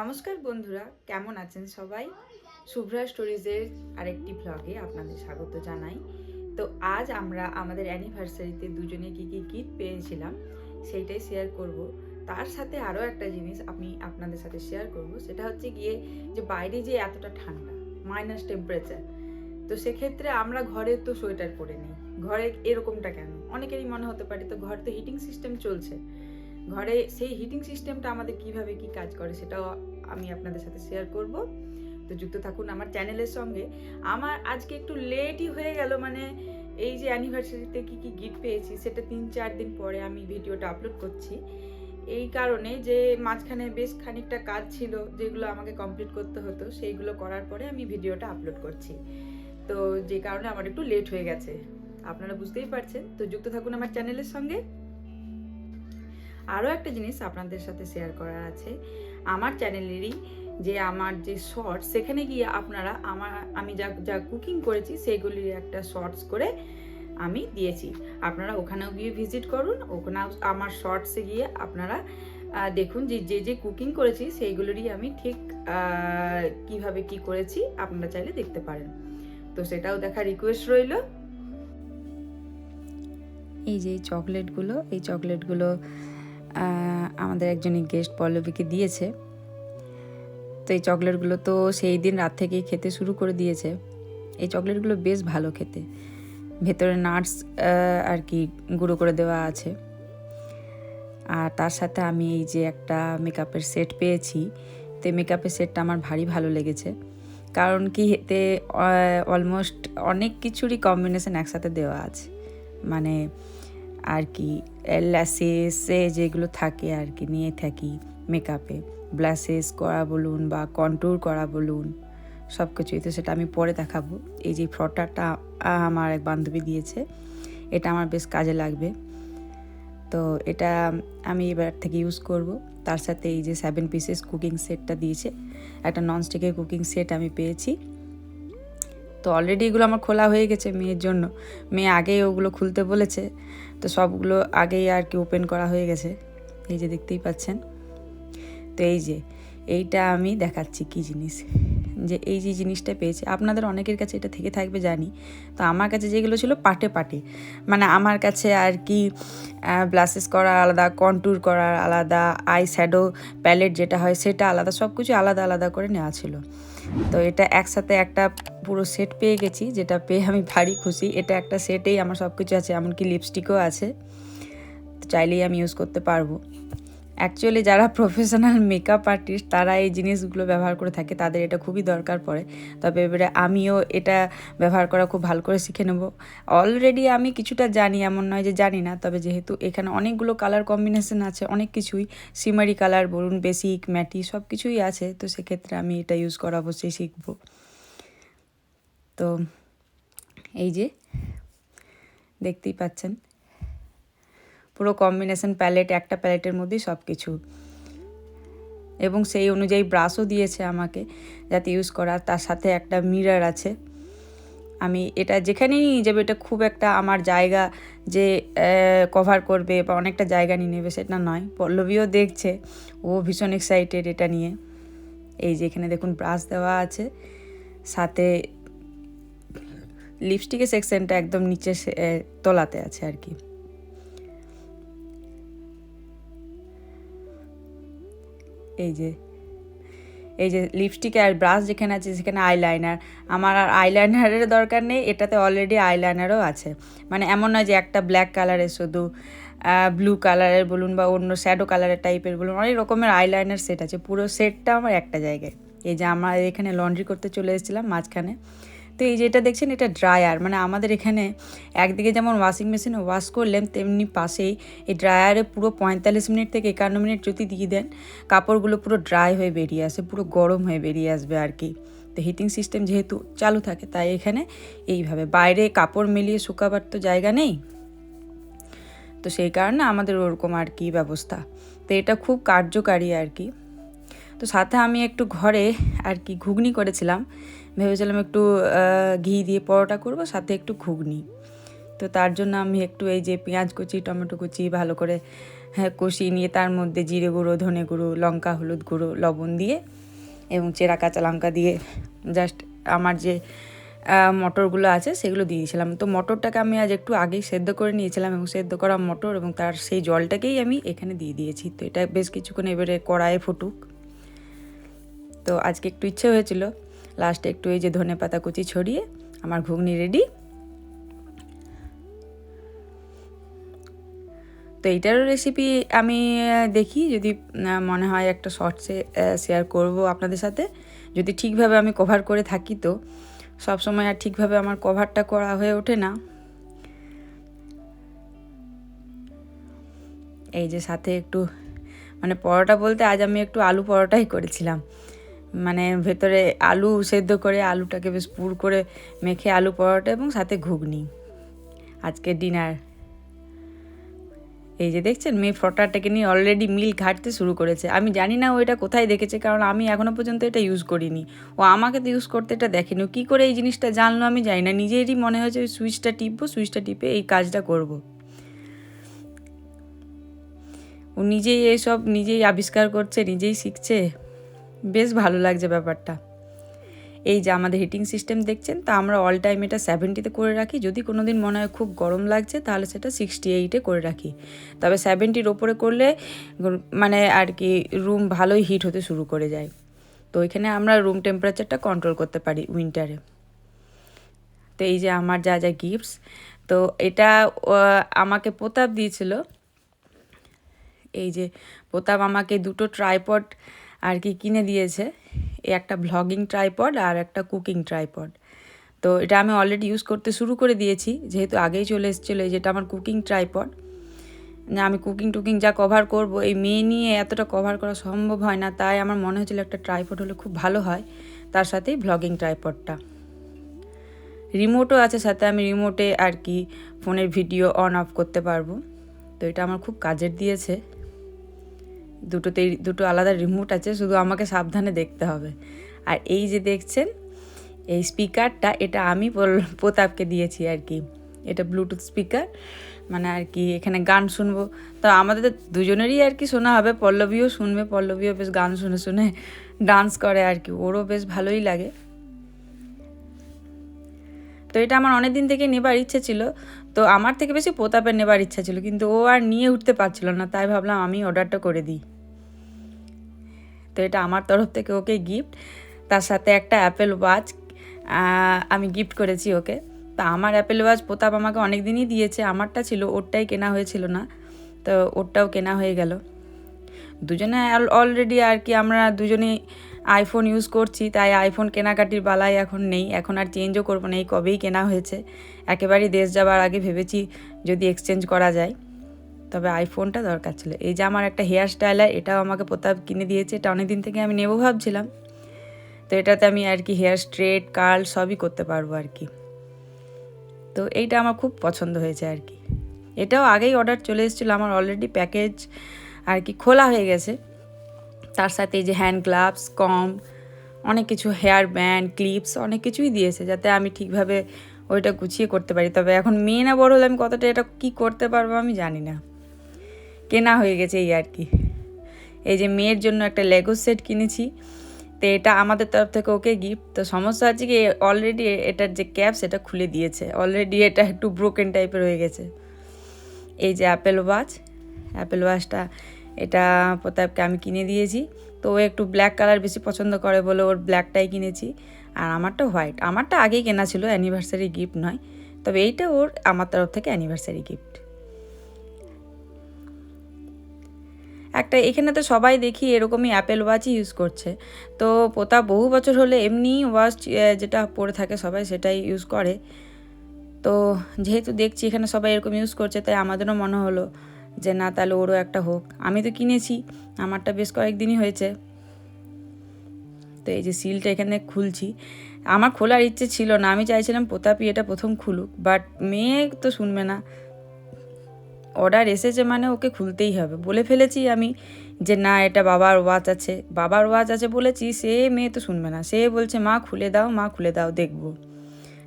নমস্কার বন্ধুরা, কেমন আছেন সবাই? শুভ্রা স্টোরিজের আরেকটি ভ্লগে আপনাদের স্বাগত জানাই। তো আজ আমরা আমাদের অ্যানিভার্সারিতে দুজনে কি কি গিফট পেয়েছিলাম সেইটাই শেয়ার করব। তার সাথে আরও একটা জিনিস আমি আপনাদের সাথে শেয়ার করব, সেটা হচ্ছে গিয়ে যে বাইরে যে এতটা ঠান্ডা মাইনাস টেম্পারেচার তো সেক্ষেত্রে আমরা ঘরে তো সোয়েটার পরে নিই। ঘরে এরকমটা কেন? অনেকেরই মনে হতে পারে, তো ঘরে তো হিটিং সিস্টেম চলছে। ঘরে সেই হিটিং সিস্টেমটা আমাদের কীভাবে কি কাজ করে সেটাও আমি আপনাদের সাথে শেয়ার করব। তো যুক্ত থাকুন আমার চ্যানেলের সঙ্গে। আমার আজকে একটু লেটই হয়ে গেল মানে এই যে অ্যানিভার্সারিতে কি কি গিফট পেয়েছি, সেটা তিন চার দিন পরে আমি ভিডিওটা আপলোড করছি। এই কারণে যে মাঝখানে বেশ খানিকটা কাজ ছিল, যেগুলো আমাকে কমপ্লিট করতে হতো, সেইগুলো করার পরে আমি ভিডিওটা আপলোড করছি। তো যে কারণে আমার একটু লেট হয়ে গেছে। আপনারা বুঝতেই পারছেন। তো যুক্ত থাকুন আমার চ্যানেলের সঙ্গে। আরও একটা জিনিস আপনাদের সাথে শেয়ার করার আছে। আমার চ্যানেলেরই যে আমার যে শর্টস সেখানে গিয়ে আপনারা আমার, আমি যা যা কুকিং করেছি, সেগুলির একটা শর্টস করে আমি দিয়েছি। আপনারা ওখানেও গিয়ে ভিজিট করুন, ওখানেও আমার শর্টসে গিয়ে আপনারা দেখুন যে যে যে কুকিং করেছি, সেইগুলোরই আমি ঠিক কীভাবে কি করেছি, আপনারা চাইলে দেখতে পারেন। তো সেটাও দেখার রিকোয়েস্ট রইল। এই যে চকলেটগুলো এই চকলেটগুলো আমাদের একজনই গেস্ট পল্লবীকে দিয়েছে। তো এই চকলেটগুলো তো সেই দিন রাত থেকেই খেতে শুরু করে দিয়েছে। এই চকলেটগুলো বেশ ভালো খেতে। ভেতরে নাটস আর কি গুঁড়ো করে দেওয়া আছে। আর তার সাথে আমি এই যে একটা মেকআপের সেট পেয়েছি। তো মেকআপের সেটটা আমার ভারী ভালো লেগেছে। কারণ কি, এতে অলমোস্ট অনেক কিছুরই কম্বিনেশন একসাথে দেওয়া আছে। মানে আর কি ল্যাসেসে যেগুলো থাকে আর কি, নিয়ে থাকি মেকআপে ব্লাসেস করা বলুন বা কন্ট্রোল করা বলুন, সব কিছুই। তো সেটা আমি পরে দেখাবো। এই যে ফ্রটারটা আমার এক বান্ধবী দিয়েছে। এটা আমার বেশ কাজে লাগবে। তো এটা আমি এবার থেকে ইউজ করব। তার সাথে এই যে সেভেন পিসেস কুকিং সেটটা দিয়েছে। একটা ননস্টিকের কুকিং সেট আমি পেয়েছি। তো অলরেডি এগুলো আমার খোলা হয়ে গেছে মেয়ের জন্য। মেয়ে আগেই ওগুলো খুলতে বলেছে। তো সবগুলো আগেই আর কি ওপেন করা হয়ে গেছে। এই যে দেখতেই পাচ্ছেন। তো এই যে, এইটা আমি দেখাচ্ছি কি জিনিস? যে এই যে জিনিসটা পেয়েছি, আপনাদের অনেকের কাছে এটা থেকে থাকবে জানি। তো আমার কাছে যেগুলো ছিল পাটে পাটে। মানে আমার কাছে আর কি ব্লাসেস করা আলাদা কন্ট্যুর করার আলাদা আই শ্যাডো প্যালেট যেটা হয় সেটা আলাদা সব কিছু আলাদা আলাদা করে নেওয়া ছিল। তো এটা একসাথে একটা পুরো সেট পেয়ে গেছি, যেটা পেয়ে আমি ভারী খুশি। এটা একটা সেটেই আমার সব কিছু আছে, এমনকি লিপস্টিকও আছে। চাইলেই আমি ইউজ করতে পারব। অ্যাকচুয়ালি যারা প্রফেশনাল মেকআপ আর্টিস্ট তারা এই জিনিসগুলো ব্যবহার করে থাকে। তাদের এটা খুবই দরকার পড়ে। তবে এবারে আমিও এটা ব্যবহার করা খুব ভালো করে শিখে নেব। অলরেডি আমি কিছুটা জানি, এমন নয় যে জানি না। তবে যেহেতু এখানে অনেকগুলো কালার কম্বিনেশন আছে, অনেক কিছুই। সিমারি কালার বলুন বেসিক ম্যাটি সব কিছুই আছে। তো সেক্ষেত্রে আমি এটা ইউজ করা অবশ্যই শিখব। তো এই যে, দেখতেই পাচ্ছেন। পুরো কম্বিনেশন প্যালেট একটা প্যালেটের মধ্যেই সব কিছু এবং সেই অনুযায়ী ব্রাশও দিয়েছে আমাকে যাতে ইউজ করা। তার সাথে একটা মিরর আছে। আমি এটা যেখানেই নিয়ে যাবে, এটা খুব একটা আমার জায়গা যে কভার করবে বা অনেকটা জায়গা নিয়ে নেবে সেটা নয়। পল্লবীও দেখছে, ও ভীষণ এক্সাইটেড এটা নিয়ে। এই যে এখানে দেখুন ব্রাশ দেওয়া আছে। সাথে লিপস্টিকের সেকশনটা একদম নিচে তলাতে আছে আর কি। এই যে এই যে লিপস্টিক আর ব্রাশ যেখানে আছে সেখানে আইলাইনার আমার আর আইলাইনারের দরকার নেই, এটাতে অলরেডি আইলাইনারও আছে। মানে এমন নয় যে একটা ব্ল্যাক কালারের শুধু ব্লু কালারের বলুন বা অন্য শ্যাডো কালারের টাইপের বলুন, অনেক রকমের আইলাইনার সেট আছে। পুরো সেটটা আমার একটা জায়গায়। এই যে আমরা এখানে লন্ড্রি করতে চলে এসেছিলাম মাঝখানে। তো এই যেটা দেখছেন, এটা ড্রায়ার। মানে আমাদের এখানে একদিকে যেমন ওয়াশিং মেশিনে ওয়াশ করলেন, তেমনি পাশেই এই ড্রায়ারে পুরো পঁয়তাল্লিশ মিনিট থেকে একান্ন মিনিট যদি দিয়ে দেন। কাপড়গুলো পুরো ড্রাই হয়ে বেরিয়ে আসে, পুরো গরম হয়ে বেরিয়ে আসবে আর কি। তো হিটিং সিস্টেম যেহেতু চালু থাকে, তাই এখানে এইভাবে। বাইরে কাপড় মিলিয়ে শুকাবার তো জায়গা নেই। তো সেই কারণে আমাদের ওরকম আর কি ব্যবস্থা। তো এটা খুব কার্যকারী আর কি। তো সাথে আমি একটু ঘরে আর কি ঘুগনি করেছিলাম। ভেবেছিলাম একটু ঘি দিয়ে পরোটা করব, সাথে একটু ঘুগনি। তো তার জন্য আমি একটু এই যে পেঁয়াজ কুচি, টমেটো কুচি ভালো করে হ্যাঁ কষিয়ে নিয়ে তার মধ্যে জিরে গুঁড়ো, ধনে গুঁড়ো, লঙ্কা, হলুদ গুঁড়ো, লবণ দিয়ে এবং চেরা কাঁচা লঙ্কা দিয়ে জাস্ট আমার যে মটরগুলো আছে সেগুলো দিয়ে দিয়েছিলাম। তো মটরটাকে আমি আজ একটু আগেই সেদ্ধ করে নিয়েছিলাম এবং সেদ্ধ করা মটর এবং তার সেই জলটাকেই আমি এখানে দিয়ে দিয়েছি। তো এটা বেশ কিছুক্ষণ এবারে কড়াইয়ে ফুটুক। তো আজকে একটু ইচ্ছে হয়েছিল লাস্টে একটু এই যে ধনে পাতা কুচি ছড়িয়ে আমার ঘুগনি রেডি তো এইটারও রেসিপি আমি দেখি, যদি মনে হয় একটা শর্টসে শেয়ার করব আপনাদের সাথে। যদি ঠিকভাবে আমি কভার করে থাকি তো সব সময় আর ঠিকভাবে আমার কভারটা করা হয়ে ওঠে না। এই যে সাথে একটু মানে পরোটা বলতে আজ আমি একটু আলু পরোটাই করেছিলাম। মানে ভেতরে আলু সেদ্ধ করে আলুটাকে বেশ পুর করে মেখে আলু পরোটা এবং সাথে ঘুগনি। আজকে ডিনার। এই যে দেখছেন, মেয়ে ফ্রটারটাকে নিয়ে অলরেডি মিল ঘাটতে শুরু করেছে। আমি জানি না ও এটা কোথায় দেখেছে, কারণ আমি এখনও পর্যন্ত এটা ইউজ করিনি। ও আমাকে তো ইউজ করতে এটা দেখেনি। কী করে এই জিনিসটা জানলো আমি জানি না। নিজেরই মনে হয়েছে ওই সুইচটা টিপবো সুইচটা টিপে এই কাজটা করব। ও নিজেই এসব নিজেই আবিষ্কার করছে, নিজেই শিখছে। বেশ ভালো লাগছে ব্যাপারটা। এই যে আমাদের হিটিং সিস্টেম দেখছেন, তা আমরা অল টাইম এটা সেভেন্টিতে করে রাখি। যদি কোনো দিন মনে হয় খুব গরম লাগছে, তাহলে সেটা সিক্সটি এইটে করে রাখি। তবে সেভেন্টির ওপরে করলে মানে আর কি রুম ভালোই হিট হতে শুরু করে যায়। তো এখানে আমরা রুম টেম্পারেচারটা কন্ট্রোল করতে পারি উইন্টারে তো এই যে আমার যা যা গিফটস তো এটা আমাকে প্রতাপ দিয়েছিল। এই যে প্রতাপ আমাকে দুটো ট্রাইপড আর কি কিনে দিয়েছে। এই একটা ভ্লগিং ট্রাইপড আর একটা কুকিং ট্রাইপড তো এটা আমি অলরেডি ইউজ করতে শুরু করে দিয়েছি, যেহেতু আগেই চলে এসেছিল এই যেটা আমার কুকিং ট্রাইপড না, আমি কুকিং টুকিং যা কভার করব, এই মেয়ে নিয়ে এতটা কভার করা সম্ভব হয় না, তাই আমার মনে হয়েছিল একটা ট্রাইপড হলে খুব ভালো হয়, তার সাথেই ভ্লগিং ট্রাইপডটা রিমোটও আছে, সাথে আমি রিমোটে আর কি ফোনের ভিডিও অন অফ করতে পারব। তো এটা আমার খুব কাজের দিয়েছে। দুটোতেই দুটো আলাদা রিমোট আছে, শুধু আমাকে সাবধানে দেখতে হবে। আর এই যে দেখছেন, এই স্পিকারটা এটা আমি প্রতাপকে দিয়েছি আর কি। এটা ব্লুটুথ স্পিকার মানে আর কি এখানে গান শুনব। তো আমাদের দুজনেরই আর কি শোনা হবে, পল্লবীও শুনবে, পল্লবীও বেশ গান শুনে শুনে ডান্স করে আর কি, ওরও বেশ ভালোই লাগে। তো এটা আমার অনেক দিন থেকে নেবার ইচ্ছে ছিল, তো আমার থেকে বেশি প্রতাপের নেবার ইচ্ছা ছিল, কিন্তু ও আর নিয়ে উঠতে পারছিল না, তাই ভাবলাম আমি অর্ডারটা করে দিই। তো এটা আমার তরফ থেকে ওকে গিফট তার সাথে একটা অ্যাপেল ওয়াচ আমি গিফট করেছি ওকে। তা আমার অ্যাপেল ওয়াচ প্রতাপ আমাকে অনেক দিনই দিয়েছে, আমারটা ছিল, ওরটাই কেনা হয়েছিল না, তো ওরটাও কেনা হয়ে গেল। দুজনে অলরেডি আর কি আমরা দুজনেই আইফোন ইউজ করছি, তাই আইফোন কেনাকাটির বালাই এখন নেই, এখন আর চেঞ্জও করব না, এই কবেই কেনা হয়েছে। একেবারেই দেশ যাবার আগে ভেবেছি যদি এক্সচেঞ্জ করা যায়। তবে আইফোনটা দরকার ছিল। এই যে আমার একটা হেয়ার স্টাইলার এটাও আমাকে প্রতাপ কিনে দিয়েছে, এটা অনেকদিন থেকে আমি নেব ভাবছিলাম। তো এটাতে আমি আর কি হেয়ার স্ট্রেট কার্ল সবই করতে পারব আর কি। তো এইটা আমার খুব পছন্দ হয়েছে আর কি। এটাও আগেই অর্ডার চলে এসেছিল, আমার অলরেডি প্যাকেজ আর কি খোলা হয়ে গেছে। তার সাথে এই যে হ্যান্ড গ্লাভস কম অনেক কিছু হেয়ার ব্যান্ড ক্লিপস অনেক কিছুই দিয়েছে যাতে আমি ঠিকভাবে ওইটা গুছিয়ে করতে পারি। তবে এখন মেয়ে না, বড় হলে আমি কতটা এটা কি করতে পারব আমি জানি না। কেনা হয়ে গেছে এই আর কি। এই যে মেয়ের জন্য একটা লেগো সেট কিনেছি। তো এটা আমাদের তরফ থেকে ওকে গিফট তো সমস্যা হচ্ছে কি অলরেডি এটার যে ক্যাপ সেটা খুলে দিয়েছে। অলরেডি এটা একটু ব্রোকেন টাইপের হয়ে গেছে। এই যে অ্যাপেল ওয়াচ অ্যাপেল ওয়াচটা এটা প্রতাপকে আমি কিনে দিয়েছি। তো ও একটু ব্ল্যাক কালার বেশি পছন্দ করে বলে ওর ব্ল্যাকটাই কিনেছি। আর আমারটা হোয়াইট আমারটা আগেই কেনা ছিল অ্যানিভার্সারি গিফট নয়। তবে এইটা ওর, আমার তরফ থেকে অ্যানিভার্সারি গিফট একটা এখানে তো সবাই দেখি এরকমই অ্যাপেল ওয়াচই ইউজ করছে। তো পোতা বহু বছর হলে এমনি ওয়াচ যেটা পরে থাকে সবাই সেটাই ইউজ করে। তো যেহেতু দেখছি এখানে সবাই এরকম ইউজ করছে, তাই আমাদেরও মনে হলো যে না, তাহলে ওরও একটা হোক। আমি তো কিনেছি, আমারটা বেশ কয়েকদিনই হয়েছে। তো এই যে সিলটা এখানে খুলছি। আমার খোলার ইচ্ছে ছিল না, আমি চাইছিলাম প্রতাপই এটা প্রথম খুলুক বাট মেয়ে তো শুনবে না। অর্ডার এসেছে মানে ওকে খুলতেই হবে। বলে ফেলেছি আমি যে, না, এটা বাবার ওয়াচ আছে। বাবার ওয়াচ আছে বলেছি, সে মেয়ে তো শুনবে না। সে বলছে, মা, খুলে দাও, মা, খুলে দাও, দেখব।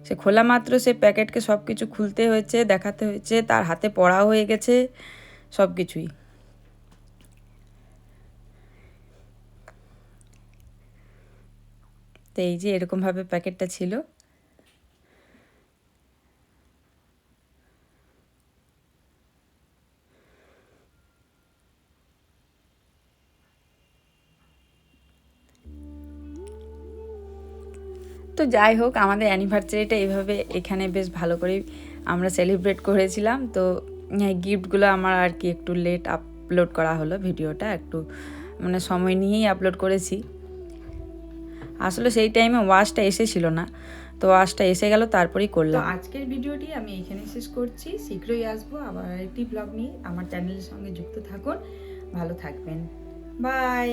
সে খোলা মাত্র সে প্যাকেটকে সব কিছু খুলতে হয়েছে, দেখাতে হয়েছে, তার হাতে পড়া হয়ে গেছে সব কিছুই তো এই যে এরকমভাবে প্যাকেটটা ছিল। তো যাই হোক আমাদের অ্যানিভার্সারিটা এইভাবে এখানে বেশ ভালো করে আমরা সেলিব্রেট করেছিলাম। তো গিফটগুলো আমার আর কি একটু লেট আপলোড করা হলো ভিডিওটা একটু মানে সময় নিয়েই আপলোড করেছি। আসলে সেই টাইমে ওয়াশটা এসেছিল না তো ওয়াশটা এসে গেল তারপরেই করলাম। আজকের ভিডিওটি আমি এখানে শেষ করছি। শীঘ্রই আসব আবার একটি ব্লগ নিয়ে। আমার চ্যানেলের সঙ্গে যুক্ত থাকুন। ভালো থাকবেন। বাই